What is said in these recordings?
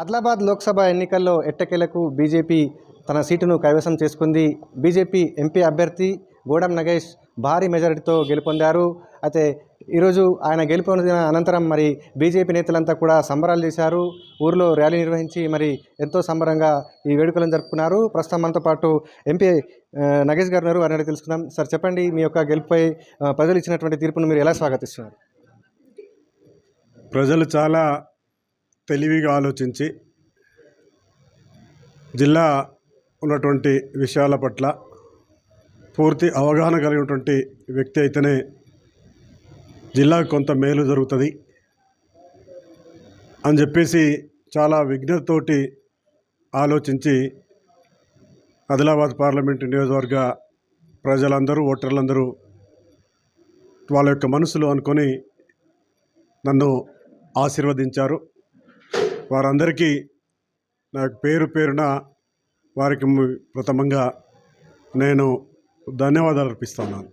ఆదిలాబాద్ లోక్సభ ఎన్నికల్లో ఎట్టకేలకు బీజేపీ తన సీటును కైవసం చేసుకుంది. బీజేపీ ఎంపీ అభ్యర్థి గోడం నగేష్ భారీ మెజారిటీతో గెలుపొందారు. అయితే ఈరోజు ఆయన గెలుపొందిన అనంతరం మరి బీజేపీ నేతలంతా కూడా సంబరాలు చేశారు. ఊరిలో ర్యాలీ నిర్వహించి మరి ఎంతో సంబరంగా ఈ వేడుకలను జరుపుకున్నారు. ప్రస్తుతం మనతో పాటు ఎంపీ నగేష్ గారు ఉన్నారు. వారిని తెలుసుకుందాం. సార్ చెప్పండి మీ యొక్క గెలుపుపై ప్రజలు ఇచ్చినటువంటి తీర్పును మీరు ఎలా స్వాగతిస్తున్నారు? ప్రజలు చాలా తెలివిగా ఆలోచించి జిల్లా ఉన్నటువంటి విషయాల పట్ల పూర్తి అవగాహన కలిగినటువంటి వ్యక్తి అయితేనే జిల్లాకు కొంత మేలు జరుగుతుంది అని చెప్పేసి చాలా విఘ్నతతోటి ఆలోచించి ఆదిలాబాద్ పార్లమెంటు నియోజకవర్గ ప్రజలందరూ ఓటర్లందరూ వాళ్ళ యొక్క మనసులు అనుకొని నన్ను ఆశీర్వదించారు. వారందరికీ నాకు పేరు పేరున వారికి ప్రథమంగా నేను ధన్యవాదాలు అర్పిస్తున్నాను.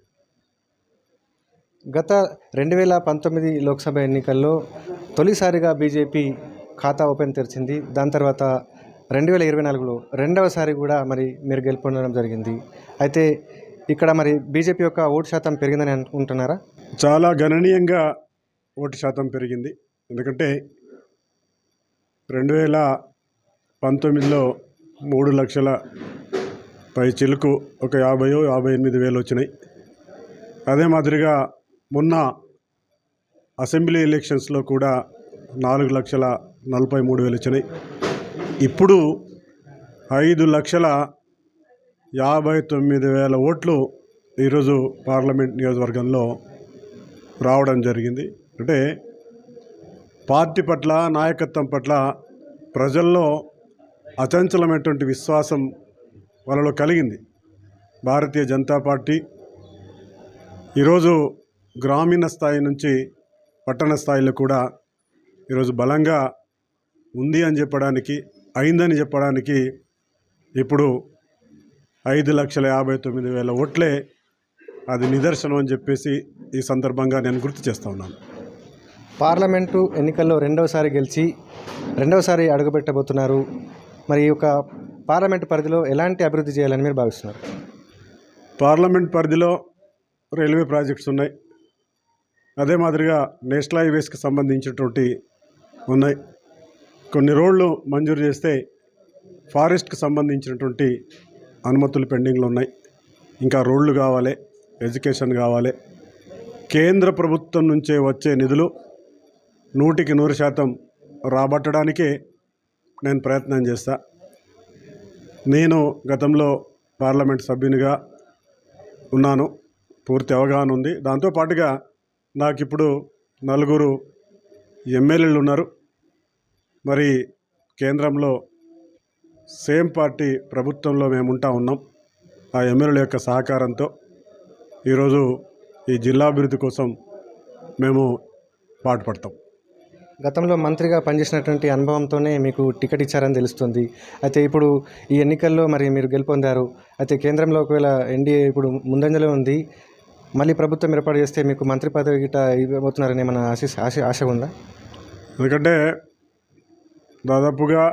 గత రెండు వేల పంతొమ్మిది లోక్సభ ఎన్నికల్లో తొలిసారిగా బీజేపీ ఖాతా ఓపెన్ తెరిచింది. దాని తర్వాత రెండు వేల ఇరవై నాలుగులో రెండవసారి కూడా మరి మీరు గెలుపొందడం జరిగింది. అయితే ఇక్కడ మరి బీజేపీ యొక్క ఓటు శాతం పెరిగిందని అనుకుంటున్నారా చాలా గణనీయంగా ఓటు శాతం పెరిగింది. ఎందుకంటే రెండు వేల పంతొమ్మిదిలో మూడు లక్షల పై చిలుకు ఒక యాభైయో యాభై ఎనిమిది వేలు వచ్చినాయి. అదే మాదిరిగా మొన్న అసెంబ్లీ ఎలక్షన్స్లో కూడా నాలుగు లక్షల నలభై మూడు వేలు వచ్చినాయి. ఇప్పుడు ఐదు లక్షల యాభై తొమ్మిది వేల ఓట్లు ఈరోజు పార్లమెంట్ నియోజకవర్గంలో రావడం జరిగింది. అంటే పార్టీ పట్ల నాయకత్వం పట్ల ప్రజల్లో అచంచలమైనటువంటి విశ్వాసం వాళ్ళలో కలిగింది. భారతీయ జనతా పార్టీ ఈరోజు గ్రామీణ స్థాయి నుంచి పట్టణ స్థాయిలో కూడా ఈరోజు బలంగా ఉంది అని చెప్పడానికి అయిందని చెప్పడానికి ఇప్పుడు ఐదు లక్షల యాభై తొమ్మిది వేల ఓట్లే అది నిదర్శనం అని చెప్పేసి ఈ సందర్భంగా నేను గుర్తు చేస్తూ ఉన్నాను. పార్లమెంటు ఎన్నికల్లో రెండవసారి గెలిచి రెండవసారి అడుగుపెట్టబోతున్నారు. మరి ఈ యొక్క పార్లమెంట్ పరిధిలో ఎలాంటి అభివృద్ధి చేయాలని మీరు భావిస్తున్నారు? పార్లమెంట్ పరిధిలో రైల్వే ప్రాజెక్ట్స్ ఉన్నాయి. అదే మాదిరిగా నేషనల్ హైవేస్కి సంబంధించినటువంటి ఉన్నాయి. కొన్ని రోడ్లు మంజూరు చేస్తే ఫారెస్ట్కి సంబంధించినటువంటి అనుమతులు పెండింగ్లు ఉన్నాయి. ఇంకా రోడ్లు కావాలి ఎడ్యుకేషన్ కావాలి. కేంద్ర ప్రభుత్వం నుంచే వచ్చే నిధులు నూటికి నూరు శాతం రాబట్టడానికే నేను ప్రయత్నం చేస్తా. నేను గతంలో పార్లమెంట్ సభ్యునిగా ఉన్నాను. పూర్తి అవగాహన ఉంది. దాంతో పాటుగా నాకు ఇప్పుడు నలుగురు ఎమ్మెల్యేలు ఉన్నారు. మరి కేంద్రంలో సేమ్ పార్టీ ప్రభుత్వంలో మేము ఉంటా ఉన్నాం. ఆ ఎమ్మెల్యేల యొక్క సహకారంతో ఈరోజు ఈ జిల్లా అభివృద్ధి కోసం మేము పాటుపడతాం. గతంలో మంత్రిగా పనిచేసినటువంటి అనుభవంతోనే మీకు టికెట్ ఇచ్చారని తెలుస్తుంది. అయితే ఇప్పుడు ఈ ఎన్నికల్లో మరి మీరు గెలుపొందారు. అయితే కేంద్రంలో ఒకవేళ ఎన్డీఏ ఇప్పుడు ముందంజలో ఉంది. మళ్ళీ ప్రభుత్వం ఏర్పాటు చేస్తే మీకు మంత్రి పదవి గిట్ట ఇవ్వబోతున్నారని ఏమైనా ఆశ ఆశ ఆశ ఉందా? ఎందుకంటే దాదాపుగా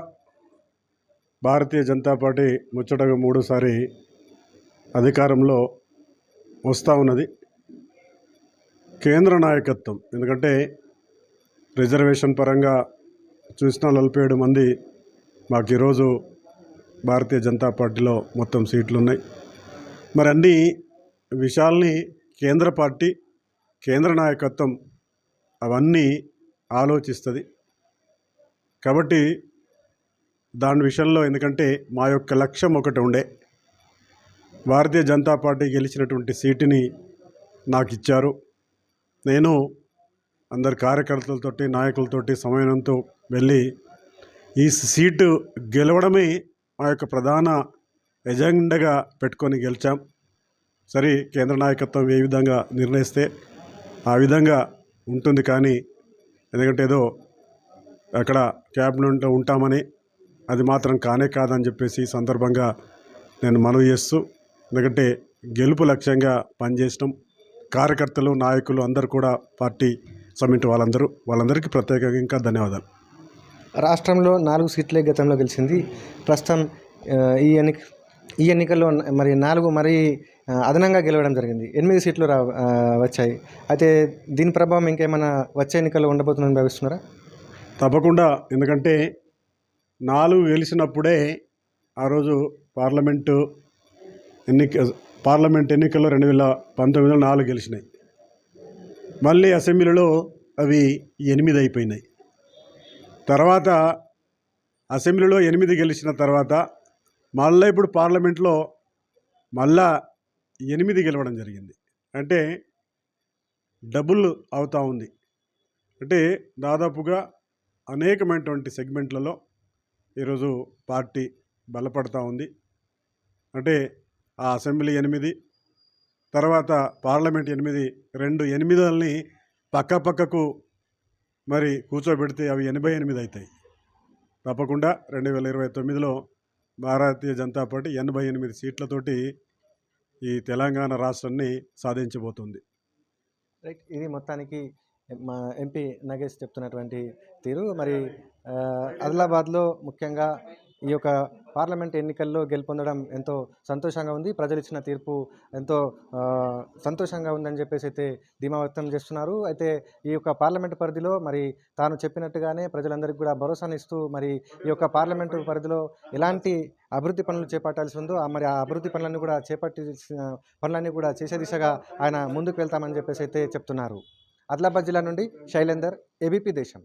భారతీయ జనతా పార్టీ ముచ్చటగా మూడోసారి అధికారంలో వస్తూ ఉన్నది. కేంద్ర నాయకత్వం. ఎందుకంటే రిజర్వేషన్ పరంగా చూసిన నలభై ఏడు మంది మాకు ఈరోజు భారతీయ జనతా పార్టీలో మొత్తం సీట్లు ఉన్నాయి మరి అన్ని విషయాల్ని కేంద్ర పార్టీ కేంద్ర నాయకత్వం అవన్నీ ఆలోచిస్తుంది. కాబట్టి దాని విషయంలో ఎందుకంటే మా యొక్క లక్ష్యం ఒకటి ఉండే. భారతీయ జనతా పార్టీ గెలిచినటువంటి సీటుని నాకు ఇచ్చారు. నేను అందరి కార్యకర్తలతోటి నాయకులతోటి సమయంతో వెళ్ళి ఈ సీటు గెలవడమే మా యొక్క ప్రధాన ఎజెండాగా పెట్టుకొని గెలిచాం. సరే కేంద్ర నాయకత్వం ఏ విధంగా నిర్ణయిస్తే ఆ విధంగా ఉంటుంది కానీ ఎందుకంటే ఏదో అక్కడ క్యాబినెట్లో ఉంటామని అది మాత్రం కానే కాదని చెప్పేసి ఈ సందర్భంగా నేను మనవి చేస్తూ ఎందుకంటే గెలుపు లక్ష్యంగా పనిచేసినాం. కార్యకర్తలు నాయకులు అందరు కూడా పార్టీ సమిట్ వాళ్ళందరూ వాళ్ళందరికీ ప్రత్యేకంగా ఇంకా ధన్యవాదాలు. రాష్ట్రంలో నాలుగు సీట్లే గతంలో గెలిచింది. ప్రస్తుతం ఈ ఎన్నిక ఈ ఎన్నికల్లో మరి నాలుగు మరి అదనంగా గెలవడం జరిగింది. ఎనిమిది సీట్లు రా వచ్చాయి. అయితే దీని ప్రభావం ఇంకేమైనా వచ్చే ఎన్నికల్లో ఉండబోతుందని భావిస్తున్నారా? తప్పకుండా. ఎందుకంటే నాలుగు గెలిచినప్పుడే ఆ రోజు పార్లమెంటు ఎన్నిక పార్లమెంట్ ఎన్నికల్లో రెండు వేల పంతొమ్మిదిలో నాలుగు గెలిచినాయి. మళ్ళీ అసెంబ్లీలో అవి ఎనిమిది అయిపోయినాయి. తర్వాత అసెంబ్లీలో ఎనిమిది గెలిచిన తర్వాత మళ్ళీ ఇప్పుడు పార్లమెంట్లో మళ్ళా ఎనిమిది గెలవడం జరిగింది. అంటే డబుల్ అవుతూ ఉంది. అంటే దాదాపుగా అనేకమైనటువంటి సెగ్మెంట్లలో ఈరోజు పార్టీ బలపడతా ఉంది. అంటే ఆ అసెంబ్లీ ఎనిమిది తర్వాత పార్లమెంట్ ఎనిమిది రెండు ఎనిమిదల్ని పక్క పక్కకు మరి కూర్చోబెడితే అవి ఎనభై ఎనిమిది అవుతాయి తప్పకుండా రెండు వేల ఇరవై తొమ్మిదిలో భారతీయ జనతా పార్టీ ఎనభై ఎనిమిది సీట్లతోటి ఈ తెలంగాణ రాష్ట్రాన్ని సాధించబోతుంది. రైట్ ఇది మొత్తానికి మా ఎంపీ నగేష్ చెప్తున్నటువంటి తీరు. మరి ఆదిలాబాద్లో ముఖ్యంగా ఈ యొక్క పార్లమెంట్ ఎన్నికల్లో గెలుపొందడం ఎంతో సంతోషంగా ఉంది. ప్రజలు ఇచ్చిన తీర్పు ఎంతో సంతోషంగా ఉందని చెప్పేసి అయితే ధీమా వ్యక్తం చేస్తున్నారు. అయితే ఈ యొక్క పార్లమెంట్ పరిధిలో మరి తాను చెప్పినట్టుగానే ప్రజలందరికీ కూడా భరోసానిస్తూ మరి ఈ యొక్క పార్లమెంటు పరిధిలో ఎలాంటి అభివృద్ధి పనులు చేపట్టాల్సి ఉందో ఆ మరి ఆ అభివృద్ధి పనులన్నీ కూడా చేపట్టి పనులన్నీ కూడా చేసే దిశగా ఆయన ముందుకు వెళ్తామని చెప్పేసి అయితే చెప్తున్నారు. ఆదిలాబాద్ జిల్లా నుండి శైలేందర్ ఏబీపీ దేశం.